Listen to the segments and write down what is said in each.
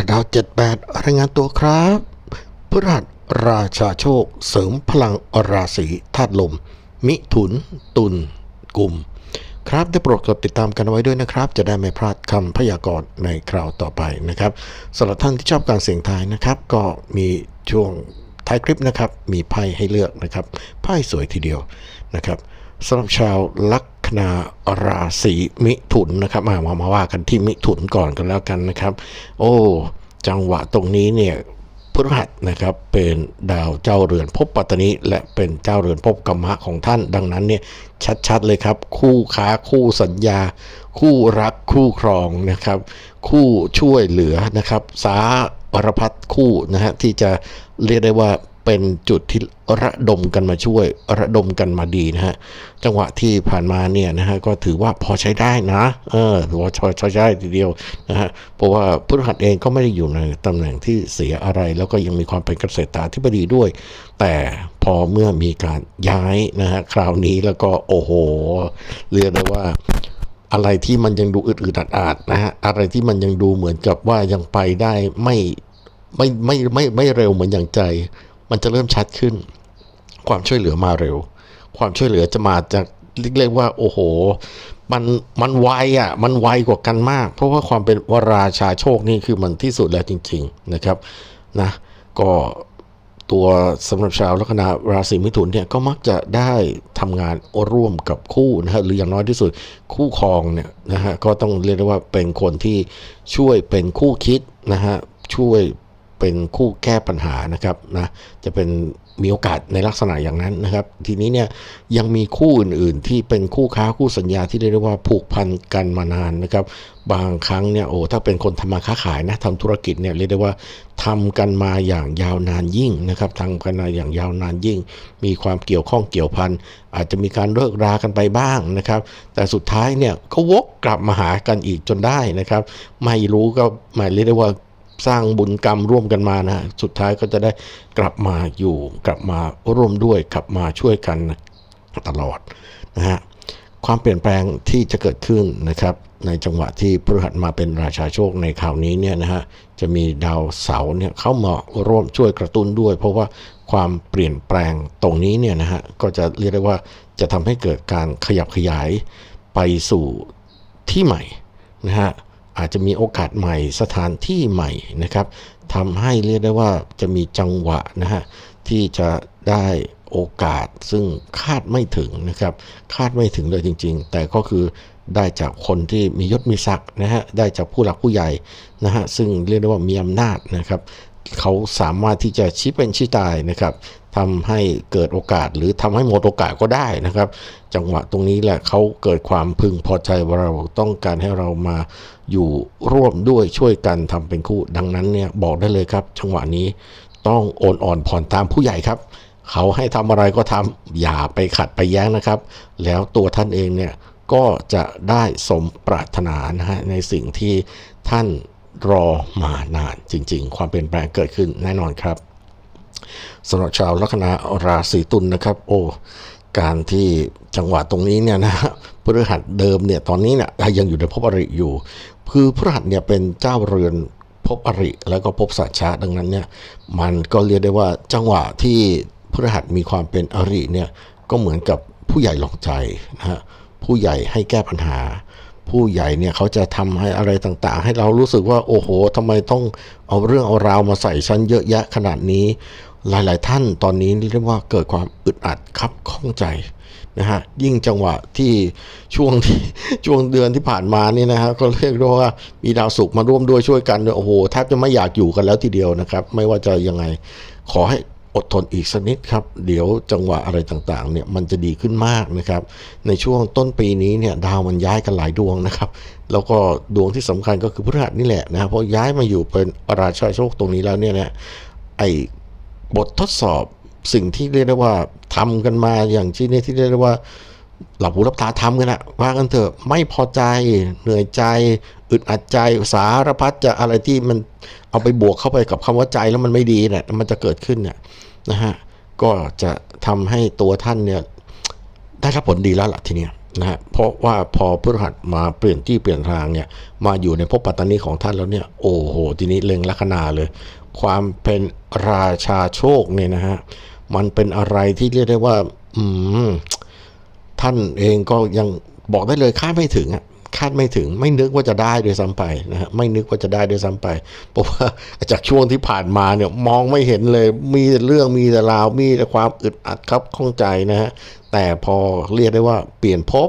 ระดาวเจ็ดแปดรายงานตัวครับพฤหัสราชาโชค เสริมพลังราศีธาตุลม มิถุน ตุลกลุ่ม ครับได้โปรดกดติดตามกันไว้ด้วยนะครับ จะได้ไม่พลาดคำพยากรณ์ในคราวต่อไปนะครับสำหรับท่านที่ชอบการเสี่ยงทายนะครับ ก็มีช่วงท้ายคลิปนะครับ มีไพ่ให้เลือกนะครับไพ่สวยทีเดียวนะครับสำหรับชาวลัค นาราศีมิถุนนะครับมามามาว่ากันที่มิถุนก่อนกันแล้วกันนะครับ โอ้จังหวะตรงนี้เนี่ยพฤหัสนะครับเป็นดาวเจ้าเรือนภพปัตตนิและเป็นเจ้าเรือนภพกรรมะของท่าน ดังนั้นเนี่ยชัดๆเลยครับ คู่ค้าคู่สัญญา คู่รักคู่ครองนะครับ คู่ช่วยเหลือนะครับ สารพัดคู่นะฮะที่จะเรียกได้ว่า เป็นจุดที่ระดมกันมาช่วยระดมกันมาดีนะฮะจังหวะที่ผ่านมาเนี่ยนะฮะก็ถือว่าพอใช้ได้นะเออถือว่าใช้ได้ทีเดียวนะฮะเพราะว่าพฤหัสเองก็ไม่ได้อยู่ในตำแหน่งที่เสียอะไร แล้วก็ยังมีความเป็นเกษตราธิบดีด้วย แต่พอเมื่อมีการย้ายนะฮะคราวนี้แล้วก็โอ้โหเรียกได้ว่าอะไรที่มันยังดูอึดๆอัดๆนะฮะอะไรที่มันยังดูเหมือนกับว่ายังไปได้ไม่ไม่ไม่ไม่ไม่เร็วเหมือนอย่างใจ มันจะเริ่มชัดขึ้น ความช่วยเหลือมาเร็ว ความช่วยเหลือจะมาจากเรียกว่าโอ้โห มันมันไวอะ มันไวกว่ากันมาก เพราะว่าความเป็นวราชาโชคนี่คือมันที่สุดแล้วจริง ๆนะครับนะก็ตัวสำหรับชาวลัคนาราศีมิถุนเนี่ยก็มักจะได้ทำงานร่วมกับคู่นะฮะหรืออย่างน้อยที่สุดคู่ครองเนี่ยนะฮะก็ต้องเรียกได้ว่าเป็นคนที่ช่วยเป็นคู่คิดนะฮะช่วย เป็นคู่แก้ปัญหานะครับนะจะเป็นมีโอกาสในลักษณะอย่างนั้นนะครับ ทีนี้เนี่ยยังมีคู่อื่นๆ ที่เป็นคู่ค้าคู่สัญญาที่เรียกว่าผูกพันกันมานานนะครับ บางครั้งเนี่ยโอ้ถ้าเป็นคนทำมาค้าขายนะทำธุรกิจเนี่ยเรียกได้ว่าทำกันมาอย่างยาวนานยิ่งนะครับทำกันมาอย่างยาวนานยิ่ง มีความเกี่ยวข้องเกี่ยวพันอาจจะมีการเลิกรากันไปบ้างนะครับ แต่สุดท้ายเนี่ยเขาวกกลับมาหากันอีกจนได้นะครับ ไม่รู้ก็หมายเรียกได้ว่า สร้างบุญกรรมร่วมกันมานะสุดท้ายก็จะได้กลับมาอยู่กลับมาร่วมด้วยกลับมาช่วยกันตลอดนะฮะความเปลี่ยนแปลงที่จะเกิดขึ้นนะครับ ในจังหวะที่พฤหัสมาเป็นราชาโชคในคราวนี้เนี่ยนะฮะจะมีดาวเสาร์เนี่ยเข้ามาร่วมช่วยกระตุ้นด้วย เพราะว่าความเปลี่ยนแปลงตรงนี้เนี่ยนะฮะก็จะเรียกได้ว่าจะทำให้เกิดการขยับขยายไปสู่ที่ใหม่นะฮะ อาจจะมีโอกาสใหม่สถานที่ใหม่นะครับทำให้เรียกได้ว่าจะมีจังหวะนะฮะที่จะได้โอกาสซึ่งคาดไม่ถึงนะครับ คาดไม่ถึงเลยจริง ๆ แต่ก็คือได้จากคนที่มียศมีศักดิ์นะฮะได้จากผู้หลักผู้ใหญ่นะฮะซึ่งเรียกได้ว่ามีอำนาจนะครับเขาสามารถที่จะชี้เป็นชี้ตายนะครับ ทำให้เกิดโอกาสหรือทำให้หมดโอกาสก็ได้นะครับ จังหวะตรงนี้แหละเขาเกิดความพึงพอใจว่าเราต้องการให้เรามาอยู่ร่วมด้วยช่วยกันทำเป็นคู่ ดังนั้นเนี่ยบอกได้เลยครับ จังหวะนี้ต้องโอนอ่อนผ่อนตามผู้ใหญ่ครับ เขาให้ทำอะไรก็ทำอย่าไปขัดไปแย้งนะครับ แล้วตัวท่านเองเนี่ยก็จะได้สมปรารถนานะฮะในสิ่งที่ท่านรอมานานจริง ๆ ความเปลี่ยนแปลงเกิดขึ้นแน่นอนครับ สำหรับชาวลัคนาราศีตุลนนะครับ โอ้การที่จังหวะตรงนี้เนี่ยนะพฤหัสเดิมเนี่ยตอนนี้เนี่ยยังอยู่ในภพอริอยู่คือพฤหัสเนี่ยเป็นเจ้าเรือนภพอริแล้วก็ภพสัจชาดังนั้นเนี่ยมันก็เรียกได้ว่าจังหวะที่พฤหัสมีความเป็นอริเนี่ยก็เหมือนกับผู้ใหญ่ลงใจนะฮะผู้ใหญ่ให้แก้ปัญหา ผู้ใหญ่เนี่ยเขาจะทำให้อะไรต่างๆ ให้เรารู้สึกว่าโอ้โหทำไมต้องเอาเรื่องเอาราวมาใส่ฉันเยอะแยะขนาดนี้ หลาย ๆ ท่านตอนนี้เรียกว่าเกิดความอึดอัดคับข้องใจนะฮะยิ่งจังหวะที่ช่วงที่ช่วงเดือนที่ผ่านมานี่นะฮะก็เรียกว่ามีดาวสุขมาร่วมด้วยช่วยกันโอ้โหแทบจะไม่อยากอยู่กันแล้วทีเดียวนะครับ ไม่ว่าจะยังไงขอให้อดทนอีกสักนิดครับ เดี๋ยวจังหวะอะไรต่างๆเนี่ยมันจะดีขึ้นมากนะครับ ในช่วงต้นปีนี้เนี่ยดาวมันย้ายกันหลายดวงนะครับ แล้วก็ดวงที่สำคัญก็คือพฤหัสนี่แหละนะเพราะย้ายมาอยู่เป็นราชาโชคตรงนี้แล้วเนี่ยนะไอ บททดสอบสิ่งที่เรียกได้ว่าทำกันมาอย่างที่นี่ที่เรียกได้ว่า หลับหูหลับตาทำกันอะว่ากันเถอะไม่พอใจเหนื่อยใจ อึดอัดใจสารพัดจะอะไรที่มันเอาไปบวกเข้าไปกับคำว่าใจแล้วมันไม่ดีเนี่ยมันจะเกิดขึ้นเนี่ยนะฮะก็จะทำให้ตัวท่านเนี่ยได้รับผลดีแล้วล่ะทีเนี้ย นะฮะเพราะว่าพอพฤหัสมาเปลี่ยนที่เปลี่ยนทางเนี่ยมาอยู่ในภพปัตตานีของท่านแล้วเนี่ยโอ้โหทีนี้เล็งลัคนาเลย ความเป็นราชาโชคเนี่ยนะฮะมันเป็นอะไรที่เรียกได้ว่า อืมท่านเองก็ยังบอกได้เลยคาดไม่ถึงอะ คาดไม่ถึงไม่นึกว่าจะได้ด้วยซ้ำไปนะฮะไม่นึกว่าจะได้ด้วยซ้ำไปเพราะว่าจากช่วงที่ผ่านมาเนี่ยมองไม่เห็นเลยมีแต่เรื่องมีแต่ราวมีแต่ความอึดอัดครับข้องใจนะฮะแต่พอเรียกได้ว่าเปลี่ยนภพ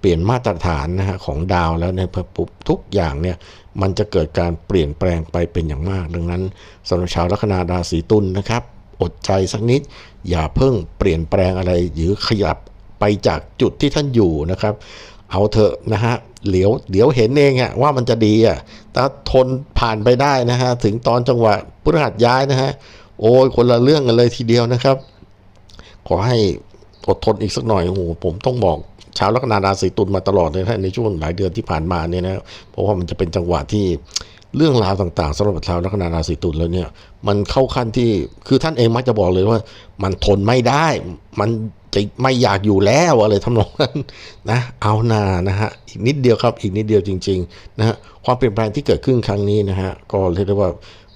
เปลี่ยนมาตรฐานนะฮะของดาวแล้วเนี่ยปุ๊บทุกอย่างเนี่ยมันจะเกิดการเปลี่ยนแปลงไปเป็นอย่างมาก ดังนั้นสำหรับชาวลัคนาราศีตุลนะครับ อดใจสักนิด อย่าเพิ่งเปลี่ยนแปลงอะไรหรือขยับไปจากจุดที่ท่านอยู่นะครับ เอาเถอะนะฮะเดี๋ยวเดี๋ยวเห็นเองอะว่ามันจะดีอะถ้าทนผ่านไปได้นะฮะถึงตอนจังหวะพฤหัสย้ายนะฮะโอ้ยคนละเรื่องกันเลยทีเดียวนะครับ ขอให้อดทนอีกสักหน่อยโอ้โหผมต้องบอกชาวลัคนาราศีตุลมาตลอดเลยนในช่วงหลายเดือนที่ผ่านมาเนี่ยนะเพราะว่ามันจะเป็นจังหวะที่ เรื่องราวต่างๆสำหรับชาวลัคนาราศีตุลแล้วเนี่ยมันเข้าขั้นที่คือท่านเองมักจะบอกเลยว่า มันทนไม่ได้ มันจะไม่อยากอยู่แล้วอะไรทำนองนั้นนะเอานานะฮะอีกนิดเดียวครับอีกนิดเดียวจริงๆนะฮะความเปลี่ยนแปลงที่เกิดขึ้นครั้งนี้นะฮะก็เรียกได้ว่า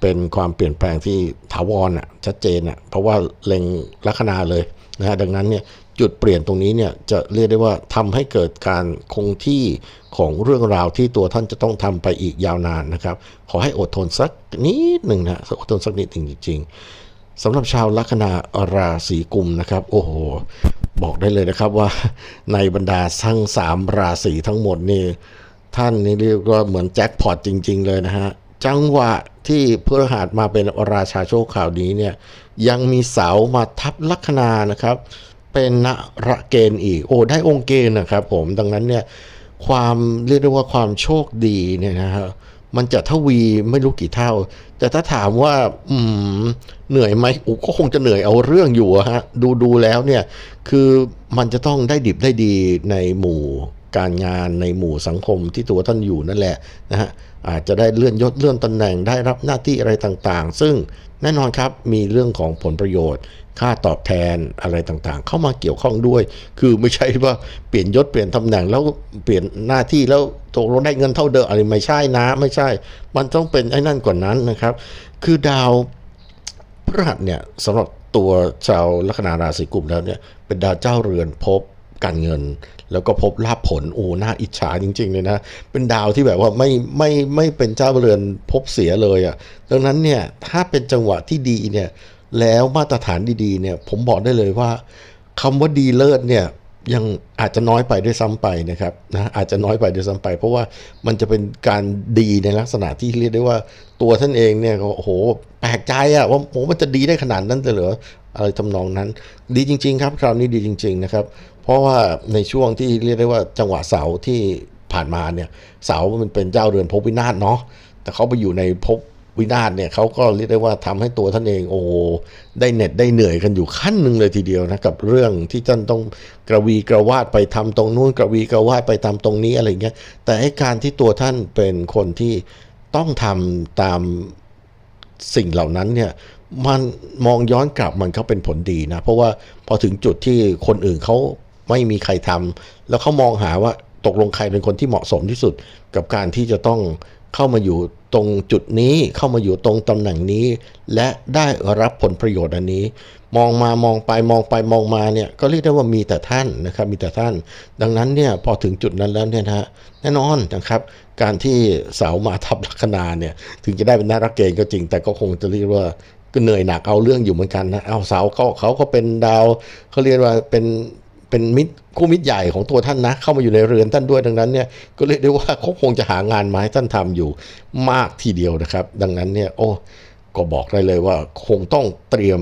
เป็นความเปลี่ยนแปลงที่ถาวรอะชัดเจนอะเพราะว่าเล็งลัคนาเลยนะฮะดังนั้นเนี่ยจุดเปลี่ยนตรงนี้เนี่ยจะเรียกได้ว่าทำให้เกิดการคงที่ของเรื่องราวที่ตัวท่านจะต้องทำไปอีกยาวนานนะครับ ขอให้อดทนสักนิดหนึ่งนะอดทนสักนิดหนึ่งจริงๆสำหรับชาวลัคนาราศีกุมนะครับ โอ้โห บอกได้เลยนะครับว่าในบรรดาทั้งสามราศีทั้งหมดนี่ท่านนี่เรียกว่าเหมือนแจ็คพอตจริง ๆ เลยนะฮะ จังหวะที่พฤหัสมาเป็นราชาโชคข่าวนี้เนี่ยยังมีเสามาทับลัคนานะครับ เป็นนระเกณฑ์อีกโอ้ได้องค์เกณฑ์นะครับผมดังนั้นเนี่ยความเรียกได้ว่าความโชคดีเนี่ยนะฮะมันจะทวีไม่รู้กี่เท่า แต่ถ้าถามว่าอืมเหนื่อยไหมอ้ก็คงจะเหนื่อยเอาเรื่องอยู่ฮะดูดูแล้วเนี่ยคือมันจะต้องได้ดิบได้ดีในหมู่ การงานในหมู่สังคมที่ตัวท่านอยู่นั่นแหละนะฮะอาจจะได้เลื่อนยศเลื่อนตำแหน่งได้รับหน้าที่อะไรต่างๆ ซึ่งแน่นอนครับมีเรื่องของผลประโยชน์ ค่าตอบแทนอะไรต่างๆ เข้ามาเกี่ยวข้องด้วย คือไม่ใช่ว่าเปลี่ยนยศเปลี่ยนตำแหน่งแล้วเปลี่ยนหน้าที่แล้วตกลงได้เงินเท่าเดิมอะไรไม่ใช่นะ ไม่ใช่ มันต้องเป็นไอ้นั่นกว่านั้นนะครับ คือดาวพฤหัสเนี่ยสำหรับตัวชาวลัคนาราศีกุมแล้วเนี่ยเป็นดาวเจ้าเรือนภพ การเงิน แล้วก็พบลาภผลโอ้น่าอิจฉาจริง ๆ เลยนะ เป็นดาวที่แบบว่าไม่ไม่ไม่เป็นเจ้าเรือนภพเสียเลยอะ่ะดังนั้นเนี่ยถ้าเป็นจังหวะที่ดีเนี่ยแล้วมาตรฐานดีๆเนี่ยผมบอกได้เลยว่าคำว่าดีเลิศเนี่ยยังอาจจะน้อยไปด้วยซ้ำไปนะครับนะอาจจะน้อยไปด้วยซ้ำไป เพราะว่ามันจะเป็นการดีในลักษณะที่เรียกได้ว่าตัวท่านเองเนี่ยโอ้โหแปลกใจอะว่าโอ้มันจะดีได้ขนาดนั้นเลยเหรออะไรทำนองนั้น ดีจริง ๆ ครับ คราวนี้ดีจริง ๆ นะครับ เพราะว่าในช่วงที่เรียกได้ว่าจังหวะเสาที่ผ่านมาเนี่ยเสามันเป็นเจ้าเรือนภพวินาศเนาะแต่เขาไปอยู่ในภพวินาศเนี่ยเขาก็เรียกได้ว่าทำให้ตัวท่านเองโอ้ได้เหน็ดได้เหนื่อยกันอยู่ขั้นหนึ่งเลยทีเดียวนะกับเรื่องที่ท่านต้องกระวีกระวาดไปทำตรงนู้นกระวีกระวาดไปทำตรงนี้อะไรเงี้ยแต่ไอ้การที่ตัวท่านเป็นคนที่ต้องทำตามสิ่งเหล่านั้นเนี่ยมันมองย้อนกลับมันก็เป็นผลดีนะ เพราะว่าพอถึงจุดที่คนอื่นเขา ไม่มีใครทำแล้วเขามองหาว่าตกลงใครเป็นคนที่เหมาะสมที่สุด กับการที่จะต้องเข้ามาอยู่ตรงจุดนี้เข้ามาอยู่ตรงตำแหน่งนี้ และได้รับผลประโยชน์อันนี้ มองมามองไปมองไปมองมาเนี่ยก็เรียกได้ว่ามีแต่ท่านนะครับมีแต่ท่าน ดังนั้นเนี่ยพอถึงจุดนั้นแล้วเนี่ยนะฮะแน่นอนนะครับ การที่เสามาทับลัคนาเนี่ยถึงจะได้เป็นนารักเกณฑ์ก็จริง แต่ก็คงจะเรียกว่าก็เหนื่อยหนักเอาเรื่องอยู่เหมือนกันนะเอาเสาเขาเขาก็เป็นดาวเขาเรียกว่าเป็น เป็นมิตรคู่มิตรใหญ่ของตัวท่านนะ เข้ามาอยู่ในเรือนท่านด้วยดังนั้นเนี่ยก็เรียกได้ว่าเขาคงจะหางานมาให้ท่านทำอยู่มากทีเดียวนะครับ ดังนั้นเนี่ยโอ้ก็บอกได้เลยว่าคงต้องเตรียม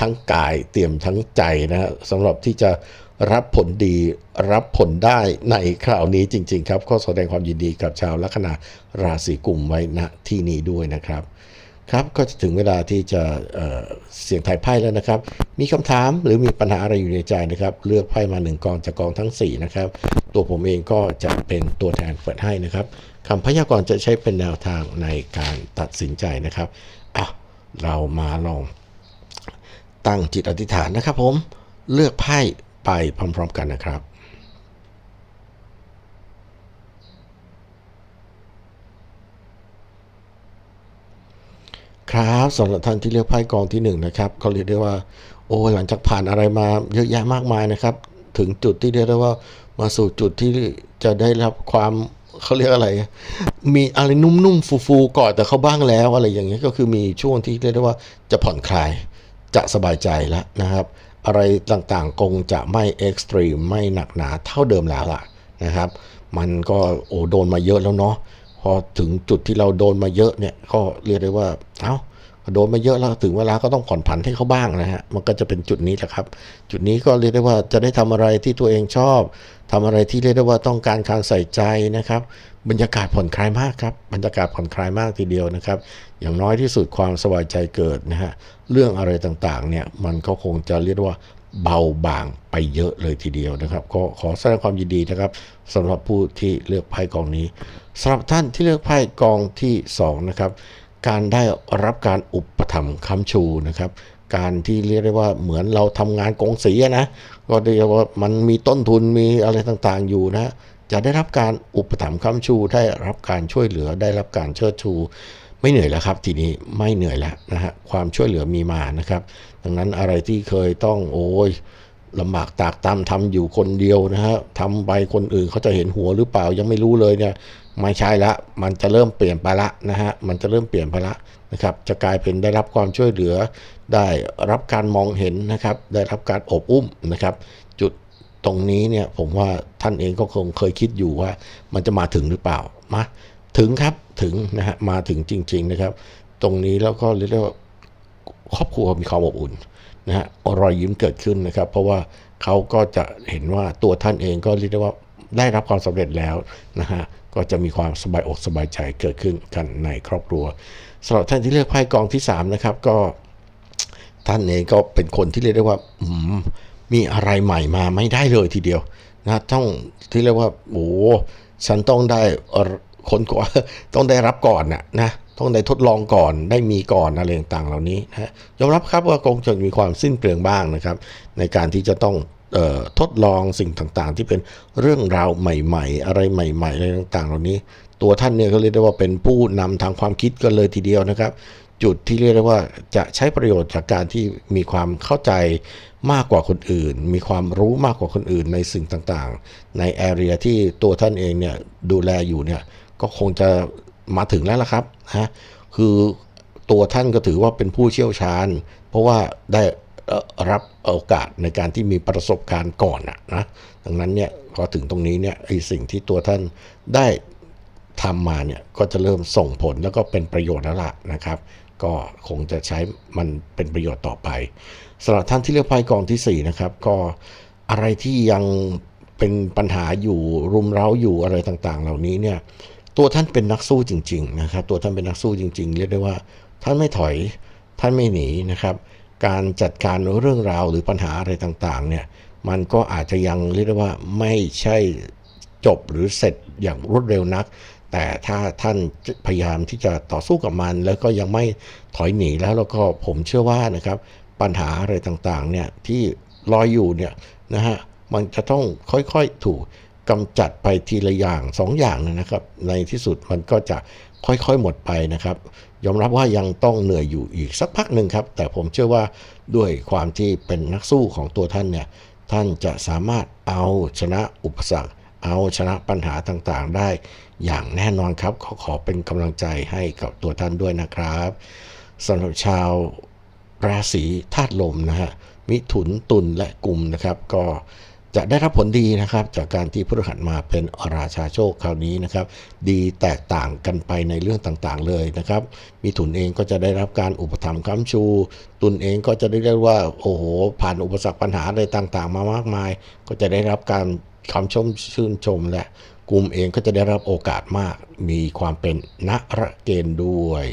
ทั้งกายเตรียมทั้งใจนะฮะสำหรับที่จะรับผลดีรับผลได้ในคราวนี้จริง ๆ ครับ ก็แสดงความยินดีกับชาวลัคนาราศีกุมไว้ณที่นี้ด้วยนะครับ ครับก็จะถึงเวลาที่จะเเสียงไทายไพ่แล้วนะครับ มีคำถามหรือมีปัญหาอะไรอยู่ในใจนะครับ เลือกไพ่มาหนึ่งกองจากกองทั้ง4นะครับ ตัวผมเองก็จะเป็นตัวแทนเปิดให้นะครับคำพยากรณ์จะใช้เป็นแนวทางในการตัดสินใจนะครับอะเรามาลองตั้งจิตอธิษฐานนะครับผม เลือกไพ่ไปพร้อม ๆ กันนะครับ ครับสำหรับท่านที่เลือกไพ่กองที่หนึ่งนะครับเขาเรียกได้ว่า โอ้หลังจากผ่านอะไรมาเยอะแยะมากมายนะครับ ถึงจุดที่เรียกได้ว่ามาสู่จุดที่จะได้รับความเขาเรียกอะไร มีอะไรนุ่มๆฟูๆก่อนแต่เขาบ้างแล้วอะไรอย่างเงี้ยก็คือมีช่วงที่เรียกได้ว่าจะผ่อนคลายจะสบายใจแล้วนะครับ อะไรต่างๆคงจะไม่เอ็กซ์ตรีมไม่หนักหนาเท่าเดิมแล้วล่ะนะครับ มันก็โอ้โดนมาเยอะแล้วเนาะ พอถึงจุดที่เราโดนมาเยอะเนี่ย ก็เรียกได้ว่า เอ้าโดนมาเยอะแล้วถึงเวลาก็ต้องผ่อนผันให้เขาบ้างนะฮะ มันก็จะเป็นจุดนี้แหละครับ จุดนี้ก็เรียกได้ว่าจะได้ทำอะไรที่ตัวเองชอบทำอะไรที่เรียกได้ว่าต้องการการใส่ใจนะครับ บรรยากาศผ่อนคลายมากครับ บรรยากาศผ่อนคลายมากทีเดียวนะครับ อย่างน้อยที่สุดความสบายใจเกิดนะฮะ เรื่องอะไรต่างๆเนี่ยมันก็คงจะเรียกว่า เบาบางไปเยอะเลยทีเดียวนะครับ ก็ขอแสดงความยินดีนะครับสำหรับผู้ที่เลือกไพ่กองนี้สำหรับท่านที่เลือกไพ่กองที่สองนะครับการได้รับการอุปถัมภ์ค้ำชูนะครับ การที่เรียกได้ว่าเหมือนเราทำงานกองสีนะก็เรียกว่ามันมีต้นทุนมีอะไรต่างๆอยู่นะจะได้รับการอุปถัมภ์ค้ำชู ได้รับการช่วยเหลือได้รับการเชิดชู ไม่เหนื่อยแล้วครับ ทีนี้ไม่เหนื่อยแล้วนะฮะความช่วยเหลือมีมานะครับ ดังนั้นอะไรที่เคยต้องโอ้ยลำบากตากตามทำอยู่คนเดียวนะฮะทำไปคนอื่นเขาจะเห็นหัวหรือเปล่ายังไม่รู้เลยเนี่ยไม่ใช่ละ มันจะเริ่มเปลี่ยนไปละนะฮะมันจะเริ่มเปลี่ยนไปละนะครับ จะกลายเป็นได้รับความช่วยเหลือ ได้รับการมองเห็นนะครับ ได้รับการอบอุ้มนะครับ จุดตรงนี้เนี่ยผมว่าท่านเองก็คงเคยคิดอยู่ว่ามันจะมาถึงหรือเปล่ามา ถึงครับถึงนะฮะมาถึงจริง ๆนะครับ ตรงนี้แล้วก็เรียกได้ว่าครอบครัวมีความอบอุ่นนะฮะรอยยิ้มเกิดขึ้นนะครับ เพราะว่าเขาก็จะเห็นว่าตัวท่านเองก็เรียกได้ว่าได้รับความสำเร็จแล้วนะฮะก็จะมีความสบายอกสบายใจเกิดขึ้นกันในครอบครัวสำหรับท่านที่เลือกไพ่กองที่สามนะครับก็ท่านเองก็เป็นคนที่เรียกได้ว่าอืมมีอะไรใหม่มาไม่ได้เลยทีเดียวนะต้องที่เรียกว่าโอ้ฉันต้องได้อ่อ คนก่อนต้องได้รับก่อนนะนะต้องได้ทดลองก่อนได้มีก่อนอะไรต่างๆเหล่านี้นะยอมรับครับว่าคงจะมีความสิ้นเปลืองบ้างนะครับ ในการที่จะต้องออทดลองสิ่งต่างๆ ที่เป็นเรื่องราวใหม่ ๆ อะไรใหม่ๆอะไรต่างๆ เหล่านี้ ตัวท่านเนี่ยก็เรียกได้ว่าเป็นผู้นำทางความคิดกันเลยทีเดียวนะครับ จุดที่เรียกได้ว่าจะใช้ประโยชน์จากการที่มีความเข้าใจมากกว่าคนอื่น มีความรู้มากกว่าคนอื่นในสิ่งต่างๆ ในแอเรียที่ตัวท่านเองเนี่ยดูแลอยู่เนี่ยก็คงจะมาถึงแล้วล่ะครับนะคือตัวท่านก็ถือว่าเป็นผู้เชี่ยวชาญ เพราะว่าได้รับโอกาสในการที่มีประสบการณ์ก่อนนะนะดังนั้นเนี่ยพอถึงตรงนี้เนี่ยไอสิ่งที่ตัวท่านได้ทำมาเนี่ยก็จะเริ่มส่งผลแล้วก็เป็นประโยชน์แล้วล่ะนะครับ ก็คงจะใช้มันเป็นประโยชน์ต่อไปสำหรับท่านที่เลือกไพ่กองที่4นะครับก็อะไรที่ยังเป็นปัญหาอยู่รุมเร้าอยู่อะไรต่างๆ เหล่านี้เนี่ยตัวท่านเป็นนักสู้จริง ๆ นะครับ ตัวท่านเป็นนักสู้จริง ๆ เรียกได้ว่าท่านไม่ถอยท่านไม่หนีนะครับ การจัดการเรื่องราวหรือปัญหาอะไรต่างๆเนี่ยมันก็อาจจะยังเรียกได้ว่าไม่ใช่จบหรือเสร็จอย่างรวดเร็วนัก แต่ถ้าท่านพยายามที่จะต่อสู้กับมัน แล้วก็ยังไม่ถอยหนีแล้วแล้วก็ผมเชื่อว่านะครับ ปัญหาอะไรต่างๆเนี่ยที่รอยอยู่เนี่ยนะฮะมันจะต้องค่อยๆถูกกำจัดไปทีละอย่างสองอย่างนะครับ ในที่สุดมันก็จะค่อยๆหมดไปนะครับ ยอมรับว่ายังต้องเหนื่อยอยู่อีกสักพักหนึ่งครับ แต่ผมเชื่อว่าด้วยความที่เป็นนักสู้ของตัวท่านเนี่ยท่านจะสามารถเอาชนะอุปสรรค เอาชนะปัญหาต่างๆ ได้อย่างแน่นอนครับ ขอขอเป็นกำลังใจให้กับตัวท่านด้วยนะครับสำหรับชาวราศีธาตุลมนะฮะมิถุนตุลและกุมนะครับ ก็จะได้รับผลดีนะครับ จากการที่พฤหัสมาเป็นราชาโชคคราวนี้นะครับ ดีแตกต่างกันไปในเรื่องต่างๆเลยนะครับมิถุนเองก็จะได้รับการอุปถัมภ์ค้ำชู ตุลเองก็จะได้เรียกว่าโอ้โหผ่านอุปสรรคปัญหาอะไรต่างๆ มามากมาย ก็จะได้รับการ คำชมชื่นชมและกลุ่มเองก็จะได้รับโอกาสมาก มีความเป็นนักเกณฑ์ด้วย